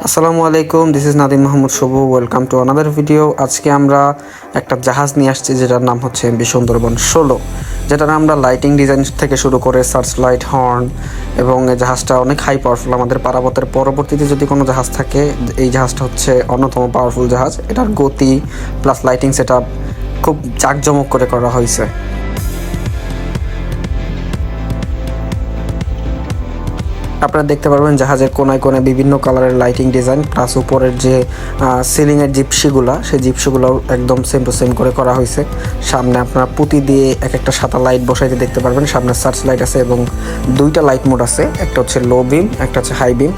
আসসালামু আলাইকুম this is Nadim Mahmud Shuvo welcome to another video আজকে আমরা একটা জাহাজ নিয়ে আসছি, যেটার নাম হচ্ছে এমবি সুন্দরবন ষোলো। যেটার আমরা লাইটিং ডিজাইন থেকে শুরু করে সার্চ লাইট হর্ন এবং এই জাহাজটা অনেক হাই পাওয়ারফুল আমাদের পারাবতের পরবর্তীতে যদি কোনো জাহাজ থাকে, এই জাহাজটা হচ্ছে অন্যতম পাওয়ারফুল জাহাজ। এটার গতি প্লাস লাইটিং সেট খুব জাঁকজমক করে করা হয়েছে। আপনারা দেখতে পারবেন জাহাজের কোনায় কোনায় বিভিন্ন কালারের লাইটিং ডিজাইন প্লাস উপরের যে সিলিংয়ের জিপসিগুলা, সেই জিপসিগুলোও একদম সেম টু সেম করে করা হয়েছে। সামনে আপনারা পুঁতি দিয়ে এক একটা সাদা লাইট বসাইতে দেখতে পারবেন। সামনে সার্চ লাইট আছে এবং দুইটা লাইট মোড আছে। একটা হচ্ছে লো বিম একটা হচ্ছে হাই বিম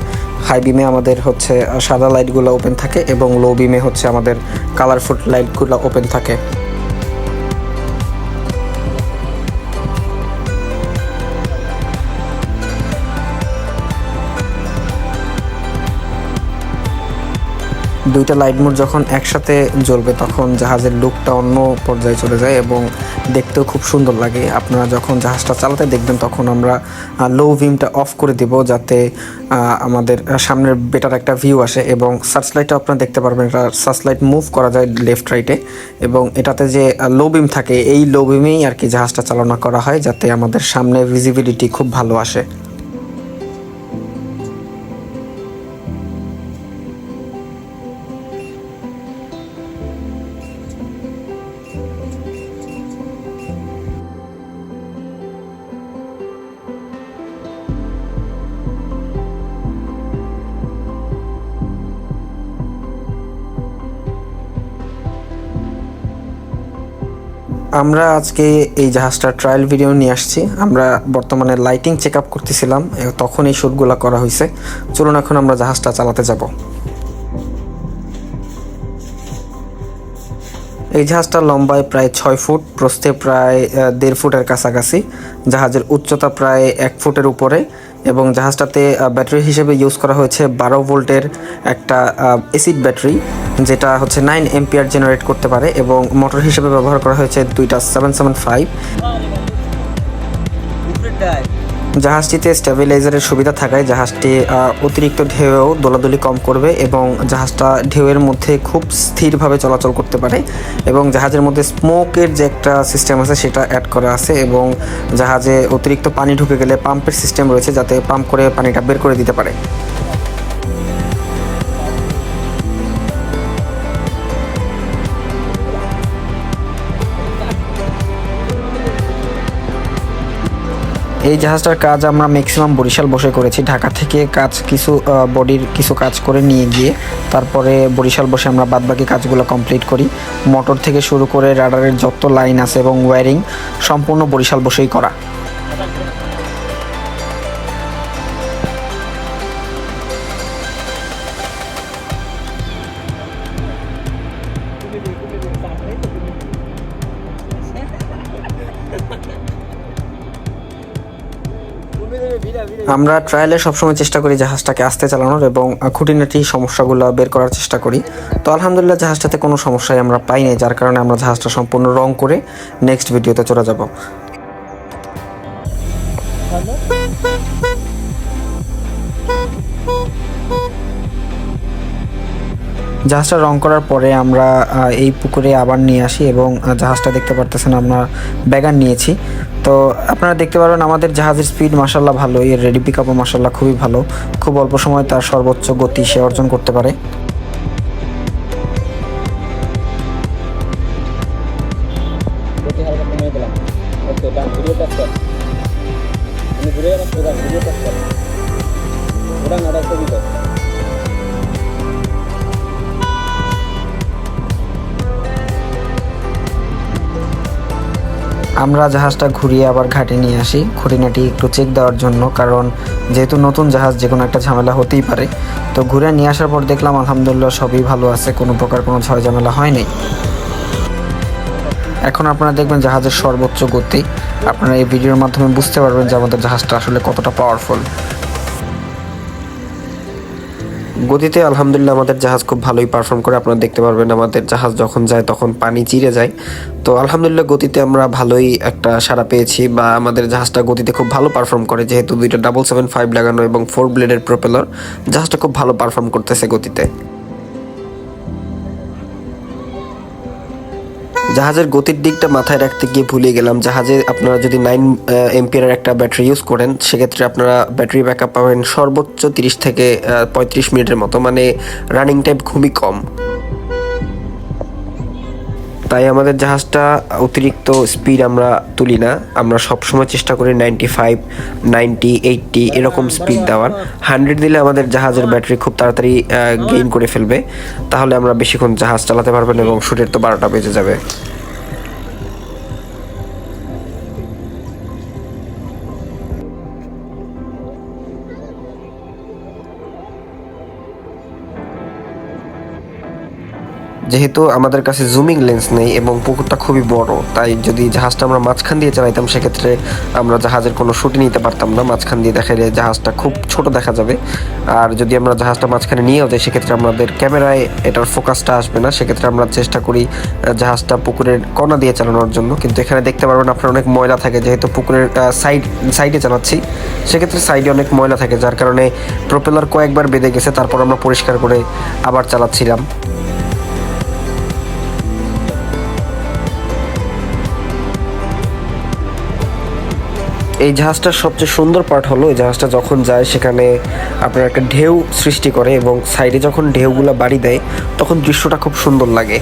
হাই বিমে আমাদের হচ্ছে সাদা লাইটগুলো ওপেন থাকে এবং লো বিমে হচ্ছে আমাদের কালারফুল লাইটগুলো ওপেন থাকে। দুইটা লাইট মোড যখন একসাথে জ্বলবে তখন জাহাজের লুকটা অন্য পর্যায়ে চলে যায় এবং দেখতেও খুব সুন্দর লাগে। আপনারা যখন জাহাজটা চালাতে দেখবেন তখন আমরা লো ভিমটা অফ করে দিব যাতে আমাদের সামনের বেটার একটা ভিউ আসে এবং সার্চ লাইটটা আপনারা দেখতে পারবেন এটা সার্চ লাইট মুভ করা যায় লেফট রাইটে এবং এটাতে যে লো বিম থাকে, এই লো বিমেই আর কি জাহাজটা চালনা করা হয় যাতে আমাদের সামনে ভিজিবিলিটি খুব ভালো আসে। আমরা আজকে এই জাহাজটার ট্রায়াল ভিডিও নিয়ে আসছি। আমরা বর্তমানে লাইটিং চেক আপ করতেছিলাম তখন এই শ্যুটগুলো করা হয়েছে চলুন এখন আমরা জাহাজটা চালাতে যাব। এই জাহাজটা লম্বায় প্রায় ছয় ফুট, প্রস্থে প্রায় দেড় ফুটের কাছাকাছি। জাহাজের উচ্চতা প্রায় এক ফুটের উপরে। এবং জাহাজটাতে ব্যাটারি হিসেবে ইউজ করা হয়েছে বারো ভোল্টের একটা এসিড ব্যাটারি, যেটা হচ্ছে নাইন এমপিয়ার জেনারেট করতে পারে এবং মোটর হিসেবে ব্যবহার করা হয়েছে দুইটা সেভেন সেভেন ফাইভ। জাহাজটিতে স্টেবিলাইজারের সুবিধা থাকায় জাহাজটি অতিরিক্ত ঢেউয়েও দোলাদুলি কম করবে এবং জাহাজটা ঢেউয়ের মধ্যে খুব স্থিরভাবে চলাচল করতে পারে এবং জাহাজের মধ্যে স্মোকের যে একটা সিস্টেম আছে সেটা অ্যাড করা আছে এবং জাহাজে অতিরিক্ত পানি ঢুকে গেলে পাম্পের সিস্টেম রয়েছে যাতে পাম্প করে পানিটা বের করে দিতে পারে। এই জাহাজটার কাজ আমরা ম্যাক্সিমাম বরিশাল, বসে করেছি। ঢাকা থেকে কাজ কিছু বডির কিছু কাজ করে নিয়ে গিয়ে তারপরে বরিশাল বসে আমরা বাদবাকি কাজগুলো কমপ্লিট করি। মোটর থেকে শুরু করে রাডারের যত লাইন আছে এবং ওয়্যারিং সম্পূর্ণ বরিশাল বসেই করা। আমরা ট্রায়ালে সবসময় চেষ্টা করি জাহাজটাকে আস্তে চালানোর এবং খুঁটিনাটি সমস্যাগুলো বের করার চেষ্টা করি। তো আলহামদুলিল্লাহ জাহাজটাতে কোনো সমস্যাই আমরা পাইনি যার কারণে আমরা জাহাজটা সম্পূর্ণ রং করে নেক্সট ভিডিওতে চলে যাব। জাহাজটা রং করার পরে আমরা এই পুকুরে আবার নিয়ে আসি এবং জাহাজটা দেখতে পারতেছেন আমরা ব্যাগান নিয়েছি। তো আপনারা দেখতে পারবেন আমাদের জাহাজের স্পিড মাসাল্লাহ ভালো, এর রেডি পিক আপও মাসাল্লাহ খুবই ভালো। খুব অল্প সময় তার সর্বোচ্চ গতি সে অর্জন করতে পারে। আমরা জাহাজটা ঘুরিয়ে আবার ঘাটে নিয়ে আসি। খুঁটিনাটি একটু চেক দেওয়ার জন্য, কারণ যেহেতু নতুন জাহাজ যে কোনো একটা ঝামেলা হতেই পারে। তো ঘুরে নিয়ে আসার পর দেখলাম, আলহামদুলিল্লাহ সবই ভালো আছে, কোনো প্রকার কোনো ঝয় ঝামেলা হয়নি এখন আপনারা দেখবেন জাহাজের সর্বোচ্চ গতি। আপনারা এই ভিডিওর মাধ্যমে বুঝতে পারবেন যে আমাদের জাহাজটা আসলে কতটা পাওয়ারফুল গতিতে আলহামদুলিল্লাহ আমাদের জাহাজ খুব ভালোই পারফর্ম করে। আপনারা দেখতে পারবেন আমাদের জাহাজ যখন যায় তখন পানি চিরে যায়। তো আলহামদুলিল্লাহ গতিতে আমরা ভালোই একটা সাড়া পেয়েছি বা আমাদের জাহাজটা গতিতে খুব ভালো পারফর্ম করে, যেহেতু দুইটা ডাবল সেভেন ফাইভ লাগানো এবং ফোর ব্লেডের প্রোপেলার জাহাজটা খুব ভালো পারফর্ম করতেছে গতিতে। জাহাজের গতির দিকটা মাথায় রাখতে গিয়ে ভুলে গেলাম। জাহাজে আপনারা যদি নাইন এমপিয়ারের একটা ব্যাটারি ইউজ করেন, সেক্ষেত্রে আপনারা ব্যাটারি ব্যাকআপ পাবেন সর্বোচ্চ তিরিশ থেকে পঁয়ত্রিশ মিনিটের মতো। মানে রানিং টাইম খুবই কম। তাই আমাদের জাহাজটা অতিরিক্ত স্পিড আমরা তুলি না। আমরা সবসময় চেষ্টা করি নাইনটি ফাইভ নাইনটি এইটটি এরকম স্পিড দেওয়ার। হান্ড্রেড দিলে আমাদের জাহাজের ব্যাটারি খুব তাড়াতাড়ি গেইন করে ফেলবে। তাহলে আমরা বেশিক্ষণ জাহাজ চালাতে পারবেন এবং শুটের তো বারোটা বেজে যাবে। যেহেতু আমাদের কাছে জুমিং লেন্স নেই এবং পুকুরটা খুবই বড়, তাই যদি জাহাজটা আমরা মাঝখান দিয়ে চালাইতাম, সেক্ষেত্রে আমরা জাহাজের কোনো শুটি নিতে পারতাম না। মাঝখান দিয়ে দেখা যায় জাহাজটা খুব ছোট দেখা যাবে। আর যদি আমরা জাহাজটা মাঝখানে নিয়েও যাই, সেক্ষেত্রে আমাদের ক্যামেরায় এটার ফোকাসটা আসবে না। সেক্ষেত্রে আমরা চেষ্টা করি জাহাজটা পুকুরের কণা দিয়ে চালানোর জন্য। কিন্তু এখানে দেখতে পারবেন আপনার অনেক ময়লা থাকে। যেহেতু পুকুরের সাইড সাইডে চালাচ্ছি, সেক্ষেত্রে সাইডে অনেক ময়লা থাকে, যার কারণে প্রোপেলার কয়েকবার বেঁধে গেছে। তারপর আমরা পরিষ্কার করে আবার চালাচ্ছিলাম। এই জাহাজটার সবচেয়ে সুন্দর পার্ট হলো, এই জাহাজটা যখন যায় সেখানে আপনার একটা ঢেউ সৃষ্টি করে এবং সাইডে যখন ঢেউগুলো বাড়ি দেয়, তখন দৃশ্যটা খুব সুন্দর লাগে।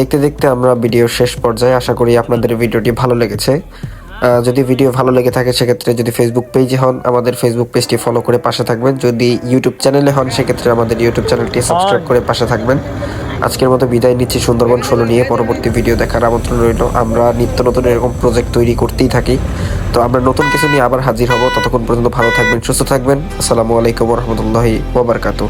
দেখতে দেখতে আমরা ভিডিওর শেষ পর্যায়ে আশা করি আপনাদের ভিডিওটি ভালো লেগেছে। যদি ভিডিও ভালো লেগে থাকে, সেক্ষেত্রে যদি ফেসবুক পেজে হন, আমাদের ফেসবুক পেজটি ফলো করে পাশে থাকবেন। যদি ইউটিউব চ্যানেলে হন, সেক্ষেত্রে আমাদের ইউটিউব চ্যানেলটি সাবস্ক্রাইব করে পাশে থাকবেন। আজকের মতো বিদায় নিচ্ছি সুন্দরবন ষোলো নিয়ে। পরবর্তী ভিডিও দেখার আমন্ত্রণ রইল। আমরা নিত্য নতুন এরকম প্রজেক্ট তৈরি করতেই থাকি। তো আমরা নতুন কিছু নিয়ে আবার হাজির হব। ততক্ষণ পর্যন্ত ভালো থাকবেন, সুস্থ থাকবেন। আসসালামু আলাইকুম রহমতুল্লাহি ওবরকাতু